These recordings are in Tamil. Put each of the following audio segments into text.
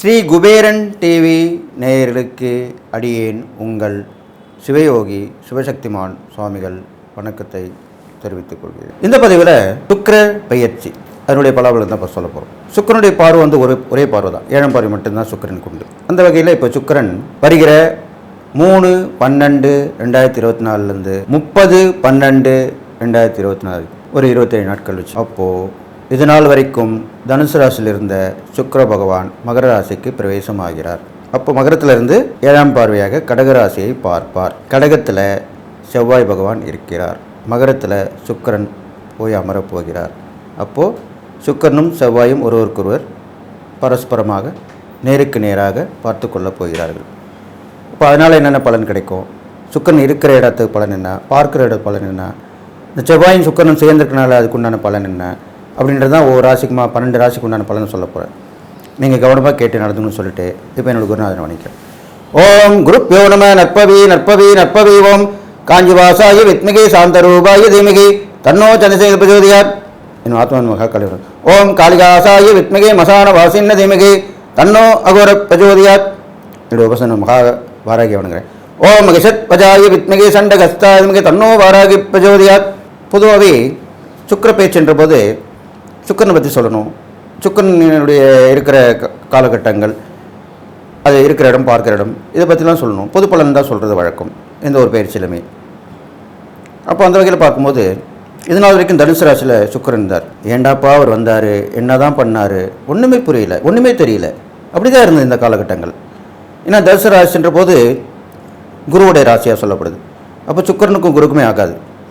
ஸ்ரீ குபேரன் டிவி நேயர்களுக்கு அடியேன் உங்கள் சிவயோகி சிவசக்திமான் சுவாமிகள் வணக்கத்தை தெரிவித்துக் கொள்கிறேன். இந்த பதிவில் சுக்கர பயிற்சி அதனுடைய பலாபலம் தான் இப்போ சொல்ல போகிறோம் சுக்கிரனுடைய பார்வை வந்து ஒரு ஒரே பார்வை தான். ஏழாம் பார்வை மட்டும்தான் சுக்கிரனுக்கு உண்டு அந்த வகையில் இப்போ சுக்கரன் வருகிற மூணு பன்னெண்டு ரெண்டாயிரத்தி இருபத்தி நாலுலேருந்து முப்பது பன்னெண்டு ரெண்டாயிரத்தி இருபத்தி நாலு ஒரு இருபத்தேழு நாட்கள் வச்சு. அப்போது இது நாள் வரைக்கும் தனுசு ராசியில் இருந்த சுக்கர பகவான் மகர ராசிக்கு பிரவேசமாகிறார். அப்போ மகரத்திலிருந்து ஏழாம் பார்வையாக கடகராசியை பார்ப்பார். கடகத்தில் செவ்வாய் பகவான் இருக்கிறார். மகரத்தில் சுக்கிரன் போய் அமரப் போகிறார். அப்போது சுக்கரனும் செவ்வாயும் ஒருவருக்கொருவர் பரஸ்பரமாக நேருக்கு நேராக பார்த்து கொள்ளப் போகிறார்கள். இப்போ அதனால் என்னென்ன பலன் கிடைக்கும்? சுக்கரன் இருக்கிற இடத்துக்கு பலன் என்ன? பார்க்குற இட பலன் என்ன? இந்த செவ்வாயும் சுக்கரனும் சேர்ந்துருக்கனால அதுக்கு உண்டான பலன் என்ன? அப்படின்றது தான் ஒவ்வொரு ராசிக்குமா பன்னெண்டு ராசிக்கு உண்டான பலன் சொல்ல போகிறேன் நீங்கள் கவனமாக கேட்டு நடந்துங்கன்னு சொல்லிட்டு இப்போ என்னோட குருநாதனை வணிக்கிறேன் ஓம் குருப்யோ நம நற்பவி நற்பவி நற்பவி ஓம். காஞ்சிவாசாய வித்மிகி சாந்தரூபாய தீமிகி. தன்னோ சந்திரசேகர் பிரஜோதியார் என் ஆத்மன் மகா கலிவரன் ஓம் காளிகாசாய வித்மிகி மசான வாசின்ன தீமிகி. தன்னோ அகோர பிரஜோதியார் என்னுடைய உபசன மகா வாராகி வணங்குறேன் ஓம் மகிஷத் பஜாய வித்மிகி சண்டகஸ்தாத்மிகி தன்னோ வாராகி பிரஜோதியார் பொதுவாகவே சுக்கர பேச்சுன்ற போது சுக்கரனை பற்றி சொல்லணும். சுக்கரனுடைய இருக்கிற க- காலகட்டங்கள் அது இருக்கிற இடம் பார்க்குற இடம் இதை பற்றிலாம் சொல்லணும். பொது பலன் தான் சொல்கிறது வழக்கம் எந்த ஒரு பயிற்சியிலுமே. அப்போ அந்த வகையில் பார்க்கும்போது இது நாள் வரைக்கும் தனுசு ராசியில் சுக்கிரன் இருந்தார். ஏண்டாப்பா அவர் வந்தார் என்ன தான் பண்ணார் ஒன்றுமே புரியல ஒன்றுமே தெரியல. அப்படி தான் இருந்தது இந்த காலகட்டங்கள். ஏன்னா தனுசு ராசின்ற போது குருவுடைய ராசியாக சொல்லப்படுது. அப்போ சுக்கிரனுக்கும் குருக்குமே ஆகாது.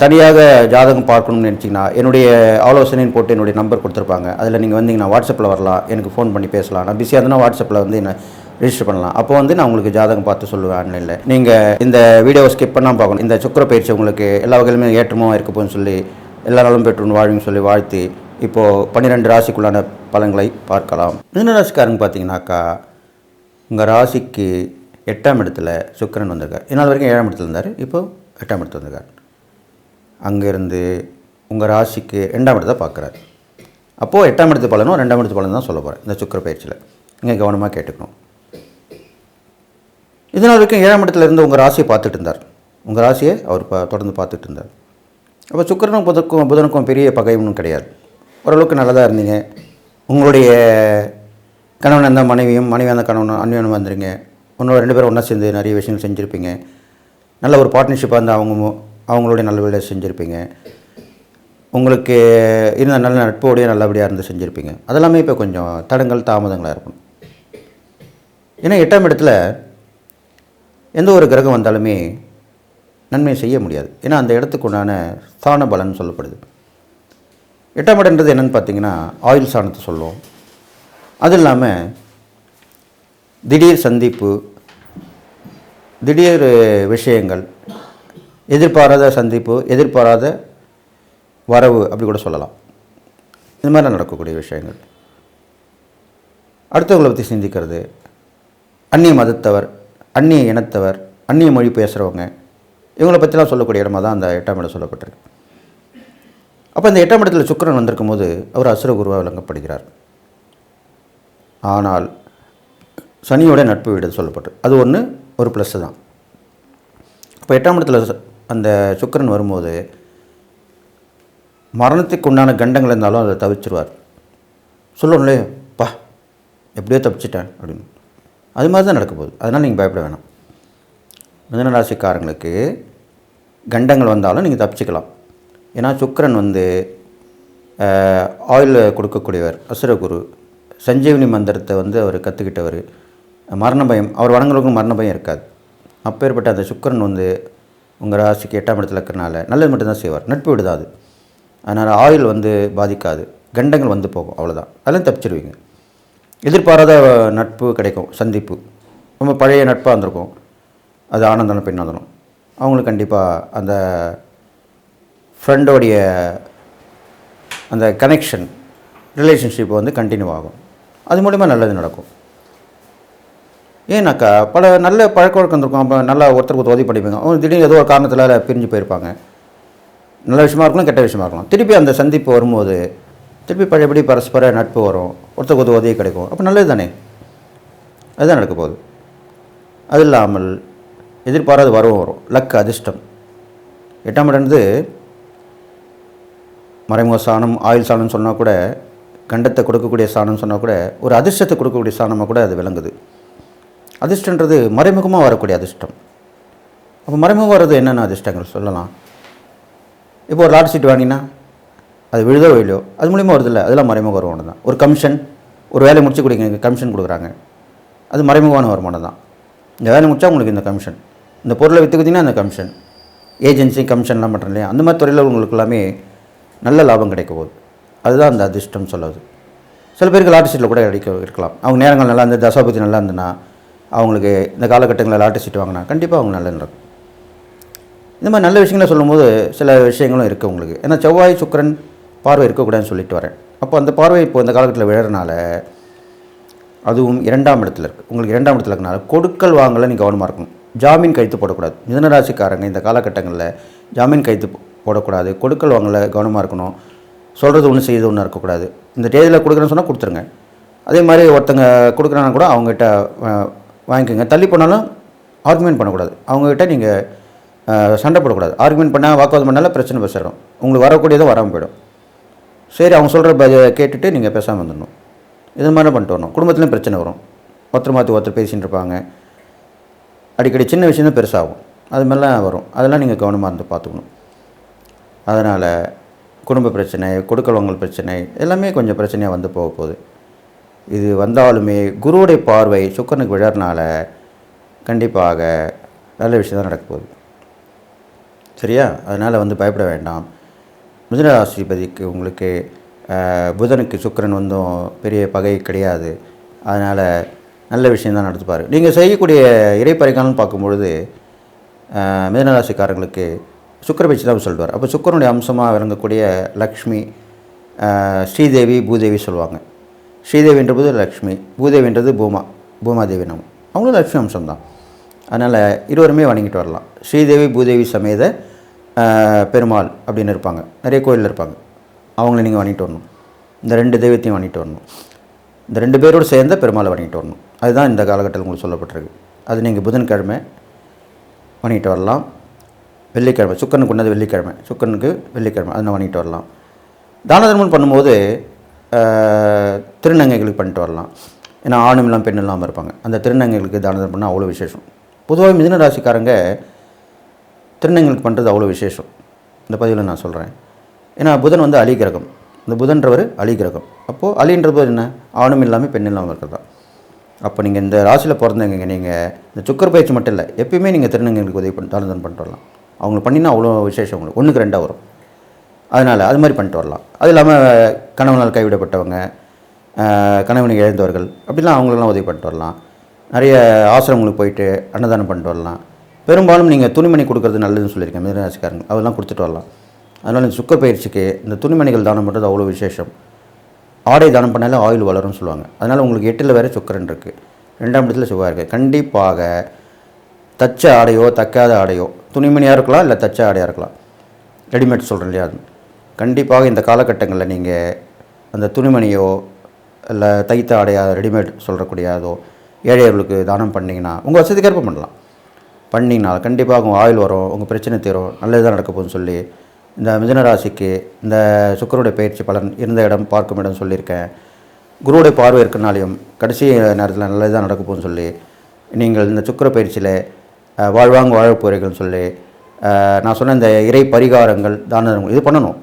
தனியாக ஜாதகம் பார்க்கணும்னு நினச்சிங்கன்னா என்னுடைய ஆலோசனைன்னு போட்டு என்னுடைய நம்பர் கொடுத்துருப்பாங்க. அதில் நீங்கள் வந்தீங்கன்னா வாட்ஸ்அப்பில் வரலாம். எனக்கு ஃபோன் பண்ணி பேசலாம். நான் பிஸியாக இருந்தால் வாட்ஸ்அப்பில் வந்து என்ன ரிஜிஸ்டர் பண்ணலாம். அப்போ வந்து நான் உங்களுக்கு ஜாதகம் பார்த்து சொல்லுவேன் ஆன்லைனில். நீங்கள் இந்த வீடியோவை ஸ்கிப் பண்ணால் பார்க்கணும். இந்த சுக்கிர பயிற்சி உங்களுக்கு எல்லா வகையிலுமே ஏற்றமாக இருக்க போகுன்னு சொல்லி எல்லா நாளும் பெற்று சொல்லி வாழ்த்தி இப்போது பன்னிரெண்டு ராசிக்குள்ளான பலன்களை பார்க்கலாம். மிதுன ராசிக்காரங்க பார்த்தீங்கன்னாக்கா உங்கள் ராசிக்கு எட்டாம் இடத்துல சுக்கரன் வந்திருக்கார். இன்னொரு வரைக்கும் ஏழாம் இடத்துல இருந்தார். இப்போது எட்டாம் இடத்துல வந்திருக்கார். அங்கேருந்து உங்கள் ராசிக்கு ரெண்டாம் இடத்தை பார்க்குறாரு. அப்போது எட்டாம் இடத்து பலனும் ரெண்டாம் இடத்து பலன் தான் சொல்ல போகிறேன் இந்த சுக்கிர பயிற்சியில். நீங்கள் கவனமாக கேட்டுக்கணும். இதனால் வரைக்கும் ஏழாம் இடத்துல இருந்து உங்கள் ராசியை பார்த்துட்டு இருந்தார். உங்கள் ராசியை அவர் பா தொடர்ந்து பார்த்துட்டு இருந்தார். அப்போ சுக்கிரனும் புதனுக்கும் புதனுக்கும் பெரிய பகை கிடையாது. ஓரளவுக்கு நல்லதாக இருந்தீங்க. உங்களுடைய கணவன் அந்த மனைவியும் மனைவி அந்த கணவன் அன்பியனும் வந்துருங்க. உன்னோட ரெண்டு பேரும் ஒன்றா சேர்ந்து நிறைய விஷயங்கள் செஞ்சுருப்பீங்க. நல்ல ஒரு பார்ட்னர்ஷிப்பாக இருந்தால் அவங்க அவங்களுடைய நல்லபடியாக செஞ்சுருப்பீங்க. உங்களுக்கு இருந்த நல்ல நட்போடைய நல்லபடியாக இருந்து செஞ்சுருப்பீங்க. அதெல்லாமே இப்போ கொஞ்சம் தடங்கள் தாமதங்களாக இருக்கும் ஏன்னா எட்டாம் இடத்துல எந்த ஒரு கிரகம் வந்தாலுமே நன்மை செய்ய முடியாது. ஏன்னா அந்த இடத்துக்கு உண்டான ஸ்தான பலன் சொல்லப்படுது. எட்டாம் இடன்றது என்னன்னு பார்த்தீங்கன்னா ஆயுள் சாணத்தை சொல்லுவோம். அது இல்லாமல் திடீர் சந்திப்பு திடீர் விஷயங்கள் எதிர்பாராத சந்திப்பு எதிர்பாராத வரவு அப்படி கூட சொல்லலாம். இது மாதிரிலாம் நடக்கக்கூடிய விஷயங்கள். அடுத்தவங்களை பற்றி சிந்திக்கிறது அந்நிய மதத்தவர் அந்நிய இனத்தவர் அந்நிய மொழி பேசுகிறவங்க இவங்கள பற்றிலாம் சொல்லக்கூடிய இடமா தான் அந்த எட்டாம் இடம் சொல்லப்பட்டிருக்கு. அப்போ இந்த எட்டாம் இடத்துல சுக்கரன் வந்திருக்கும் போது அவர் அசுரகுருவாக விளங்கப்படுகிறார். ஆனால் சனியோட நட்பு வீடு சொல்லப்பட்டு அது ஒன்று ஒரு ப்ளஸ்ஸு தான். இப்போ எட்டாம் இடத்துல ச- அந்த சுக்கிரன் வரும்போது மரணத்துக்கு உண்டான கண்டங்கள் இருந்தாலும் அதை தவிச்சிருவார் சொல்லணும்லே பா எப்படியோ தப்பிச்சிட்டேன் அப்படின்னு. அது மாதிரி தான் நடக்க போகுது. அதனால் நீங்கள் பயப்பட வேணாம். மிதன ராசிக்காரங்களுக்கு கண்டங்கள் வந்தாலும் நீங்கள் தப்பிச்சுக்கலாம். ஏன்னா சுக்கிரன் வந்து ஆயில் கொடுக்கக்கூடியவர் அசுரகுரு. சஞ்சீவனி மந்திரத்தை வந்து அவர் கற்றுக்கிட்டவர் மரண பயம் அவர் வணங்குறவங்களுக்கு மரண பயம் இருக்காது. அப்பேற்பட்ட அந்த சுக்கிரன் வந்து உங்கள் ராசிக்கு எட்டாம் இடத்துல இருக்கிறனால நல்லது மட்டும்தான் செய்வார். நட்பு விடுதாது அதனால் ஆயுள் வந்து பாதிக்காது. கண்டங்கள் வந்து போகும். அவ்வளோதான் அதெல்லாம் தப்பிச்சிடுவீங்க எதிர்பாராத நட்பு கிடைக்கும். சந்திப்பு. ரொம்ப பழைய நட்பாக இருந்திருக்கும். அது ஆனந்தனம் பெண்ணாந்தனம். அவங்களுக்கு கண்டிப்பாக அந்த ஃப்ரெண்டோடைய அந்த கனெக்ஷன் ரிலேஷன்ஷிப் வந்து கண்டினியூ ஆகும். அது மூலிமா நல்லது நடக்கும். ஏன்னாக்கா பல நல்ல பழக்க வழக்கம் இருக்கும் அப்போ நல்லா ஒருத்தருக்கு உதவி பண்ணிப்பாங்க. அவங்க திடீர்னு ஏதோ ஒரு காரணத்தில் பிரிஞ்சு போயிருப்பாங்க. நல்ல விஷயமா இருக்கலாம் கெட்ட விஷயமா இருக்கலாம். திருப்பி அந்த சந்திப்பு வரும்போது திருப்பி பழையபடி பரஸ்பர நட்பு வரும். ஒருத்தருக்கு ஒரு உதவி கிடைக்கும். அப்போ நல்லது தானே? அதுதான் நடக்க போகுது. அது இல்லாமல் எதிர்பாராத வரவும் வரும். லக் அதிர்ஷ்டம். எட்டாம் இடம்னு மறைமுக சாணம் ஆயுள் சாணம்னு சொன்னால் கூட கண்டத்தை கொடுக்கக்கூடிய சாணம்னு சொன்னால் கூட ஒரு அதிர்ஷ்டத்தை கொடுக்கக்கூடிய சாணமாக கூட அது விளங்குது. அதிர்ஷ்டன்றது மறைமுகமாக வரக்கூடிய அதிர்ஷ்டம். அப்போ மறைமுகம் வர்றது என்னென்ன அதிர்ஷ்டங்கள் சொல்லலாம். இப்போ ஒரு லாட் சீட் வாங்கினா அது விழுதோ இல்லையோ அது மூலிமா வருது இல்லை அதெல்லாம் மறைமுக வருமானம் தான். ஒரு கமிஷன் ஒரு வேலை முடிச்சு கொடுங்க கமிஷன் கொடுக்குறாங்க. அது மறைமுகமான வருமானம் தான். இந்த வேலை முடிச்சா உங்களுக்கு இந்த கமிஷன் இந்த பொருளை விற்றுக்கிட்டிங்கன்னா அந்த கமிஷன் ஏஜென்சி கமிஷன்லாம் பண்ணுறோம் இல்லையா? அந்த மாதிரி துறையில் உங்களுக்கு எல்லாமே நல்ல லாபம் கிடைக்க போகுது. அதுதான் அந்த அதிர்ஷ்டம் சொல்லுது சில பேருக்கு லாட்டரி சீட்டில் கூட கிடைக்க இருக்கலாம். அவங்க நேரங்கள் நல்லா இருந்து தசாபதி நல்லா இருந்ததுன்னா அவங்களுக்கு இந்த காலகட்டங்களில் லாட்டரி சீட் வாங்கினா கண்டிப்பாக அவங்க நல்லது நடக்கும். இந்த மாதிரி நல்ல விஷயங்களை சொல்லும்போது சில விஷயங்களும் இருக்குது உங்களுக்கு. ஏன்னா செவ்வாய் சுக்கரன் பார்வை இருக்கக்கூடாதுன்னு சொல்லிட்டு வரேன். அப்போ அந்த பார்வை இப்போ இந்த காலகட்டத்தில் விழறனால அதுவும் இரண்டாம் இடத்துல இருக்குது உங்களுக்கு இரண்டாம் இடத்துல இருக்கனால கொடுக்கல் வாங்கலை நீ கவனமாக இருக்கணும். ஜாமீன் கைத்து போடக்கூடாது. மிதனராசிக்காரங்க இந்த காலகட்டங்களில் ஜாமீன் கைத்து போடக்கூடாது. கொடுக்கல் வாங்கலை கவனமாக இருக்கணும். சொல்கிறது ஒன்று செய்யுது ஒன்று இருக்கக்கூடாது. இந்த தேதியில் கொடுக்குறேன்னு சொன்னால் கொடுத்துருங்க. அதே மாதிரி ஒருத்தங்க கொடுக்குறாங்கன்னா கூட அவங்ககிட்ட வாங்கிக்கோங்க. தள்ளி போனாலும் ஆர்குமெண்ட் பண்ணக்கூடாது. அவங்ககிட்ட நீங்கள் சண்டை போடக்கூடாது. ஆர்குமெண்ட் பண்ணால் வாக்குவாதம் பண்ணாலும் பிரச்சனை பேசிடும் உங்களுக்கு வரக்கூடியதும் வராமல் போயிடும். சரி அவங்க சொல்கிற ப கேட்டுட்டு நீங்கள் பேசாமல் வந்துடணும் இது மாதிரி பண்ணிட்டு வரணும். குடும்பத்துலேயும் பிரச்சனை வரும். ஒருத்தர் மாற்றி ஒருத்தர் பேசிகிட்டு இருப்பாங்க. அடிக்கடி சின்ன விஷயம் தான் பெருசாகும். அது மாதிரிலாம் வரும். அதெல்லாம் நீங்கள் கவனமாக இருந்து பார்த்துக்கணும். அதனால் குடும்ப பிரச்சனை கொடுக்கலவங்கள் பிரச்சனை எல்லாமே கொஞ்சம் பிரச்சனையாக வந்து போக போகுது. இது வந்தாலுமே குருவுடைய பார்வை சுக்கரனுக்கு விழறனால கண்டிப்பாக நல்ல விஷயம் தான் நடக்க போகுது. சரியா? அதனால் வந்து பயப்பட வேண்டாம். மிதுனராசிபதிக்கு உங்களுக்கு புதனுக்கு சுக்கிரன் வந்தும் பெரிய பகை கிடையாது. அதனால் நல்ல விஷயம் தான் நடத்துப்பார் நீங்கள் செய்யக்கூடிய இறைப்பறைக்காலம் பார்க்கும்பொழுது மிதனராசிக்காரங்களுக்கு மிதுனராசிக்காரங்களுக்கு பயிற்சி தான் சொல்லுவார் அப்போ சுக்கரனுடைய அம்சமாக விளங்கக்கூடிய லக்ஷ்மி ஸ்ரீதேவி பூதேவி சொல்லுவாங்க ஸ்ரீதேவி என்றபோது லக்ஷ்மி பூதேவின்றது பூமா பூமாதேவி நாமம். அவங்களும் லக்ஷ்மி அம்சம் தான் அதனால் இருவருமே வணங்கிட்டு வரலாம். ஸ்ரீதேவி பூதேவி சமேத பெருமாள் அப்படின்னு இருப்பாங்க. நிறைய கோயிலில் இருப்பாங்க. அவங்கள நீங்கள் வணங்கிட்டு வரணும். இந்த ரெண்டு தெய்வத்தையும் வணங்கிட்டு வரணும். இந்த ரெண்டு பேரோடு சேர்ந்த பெருமாளை வணங்கிட்டு வரணும். அதுதான் இந்த காலகட்டத்தில் உங்களுக்கு சொல்லப்பட்டிருக்கு. அது நீங்கள் புதன்கிழமை வணங்கிட்டு வரலாம். வெள்ளிக்கிழமை சுக்கனுக்கு கொண்டது வெள்ளிக்கிழமை சுக்கனுக்கு வெள்ளிக்கிழமை அதை வணங்கிட்டு வரலாம். தான தர்மம் பண்ணும்போது திருநங்கைகளுக்கு பண்ணிட்டு வரலாம். ஏன்னா ஆணும் இல்லாமல் பெண் இல்லாமல் இருப்பாங்க. அந்த திருநங்கைகளுக்கு தானதம் பண்ணால் அவ்வளோ விசேஷம். பொதுவாக மிதன ராசிக்காரங்க திருநங்கைகளுக்கு பண்ணுறது அவ்வளோ விசேஷம். இந்த பதிவில் நான் சொல்கிறேன் ஏன்னா புதன் வந்து அலி கிரகம். இந்த புதன்றவர் அலி கிரகம். அப்போது அலின்றது என்ன? ஆணும் இல்லாமல் பெண் இல்லாமல் இருக்கிறதா? அப்போ நீங்கள் இந்த ராசியில் பிறந்தவங்க நீங்கள் இந்த சுக்கர் பயிற்சி மட்டும் இல்லை எப்பயுமே நீங்கள் திருநங்கைகளுக்கு உதவி பண்ணி தான பண்ணிட்டு வரலாம். அவங்களுக்கு பண்ணினா அவ்வளோ விசேஷம் உங்களுக்கு. ஒன்றுக்கு ரெண்டாக வரும். அதனால் அது மாதிரி பண்ணிட்டு வரலாம். அது இல்லாமல் கணவனால் கைவிடப்பட்டவங்க கணவனை இழந்தவர்கள். அப்படிலாம் அவங்களெல்லாம் உதவி பண்ணிட்டு வரலாம். நிறைய ஆசிரமங்களுக்கு போயிட்டு அன்னதானம் பண்ணிட்டு வரலாம். பெரும்பாலும் நீங்கள் துணிமணி கொடுக்குறது நல்லதுன்னு சொல்லியிருக்கேன் மிதராசிக்காரங்க அதெல்லாம் கொடுத்துட்டு வரலாம். அதனால் இந்த சுக்கர் பயிற்சிக்கு இந்த துணிமணிகள் தானம் பண்ணுறது அவ்வளோ விசேஷம். ஆடை தானம் பண்ணாலே ஆயில் வளரும்னு சொல்லுவாங்க. அதனால் உங்களுக்கு எட்டில் வேறு சுக்கரன் இருக்குது ரெண்டாம் இடத்துல சுகா இருக்குது கண்டிப்பாக தச்ச ஆடையோ தைக்காத ஆடையோ துணிமணியாக இருக்கலாம் இல்லை தச்ச ஆடையாக இருக்கலாம். ரெடிமேட் சொல்கிறேன் இல்லையா அது? கண்டிப்பாக இந்த காலகட்டங்களில் நீங்கள் அந்த துணிமணியோ இல்லை தைத்த ஆடையா ரெடிமேட் சொல்கிறக்கூடியதோ ஏழையர்களுக்கு தானம் பண்ணிங்கன்னா உங்கள் வசதிக்கேற்ப பண்ணலாம். பண்ணிங்கன்னா கண்டிப்பாக உங்கள் ஆயுள் வரும் உங்கள் பிரச்சனை தீரும் நல்லது தான் நடக்க போகுதுன்னு சொல்லி இந்த மிதனராசிக்கு இந்த சுக்கரனுடைய பயிற்சி பலன் இருந்த இடம் பார்க்கும் இடம் சொல்லியிருக்கேன். குருவுடைய பார்வை இருக்கனாலையும் கடைசி நேரத்தில் நல்லது தான் நடக்க போகுதுன்னு சொல்லி நீங்கள் இந்த சுக்கர பயிற்சியில் வாழ்வாங்க வாழ போகிறீர்கள்னு சொல்லி நான் சொன்ன இந்த இறை பரிகாரங்கள் தான இது பண்ணணும்.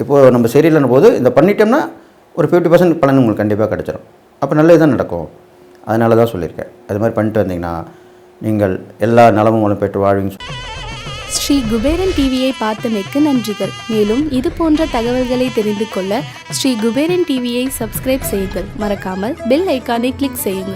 இப்போது நம்ம சரியில்லைன்னு போது இந்த பண்ணிட்டோம்னா ஒரு ஃபிஃப்டி பர்சன்ட் பலன் உங்களுக்கு கண்டிப்பாக கிடச்சிரும். அப்போ நல்லது தான் நடக்கும். அதனால தான் சொல்லியிருக்கேன். அது மாதிரி பண்ணிட்டு வந்தீங்கன்னா நீங்கள் எல்லா நலமும் மூலம் பெற்று வாழ்வீங்க ஸ்ரீ குபேரன் டிவியை பார்த்தமைக்கு நன்றிகள். மேலும் இது போன்ற தகவல்களை தெரிந்து கொள்ள ஸ்ரீ குபேரன் டிவியை சப்ஸ்கிரைப் செய்யுங்கள். மறக்காமல் பெல் ஐக்கானை கிளிக் செய்யுங்கள்.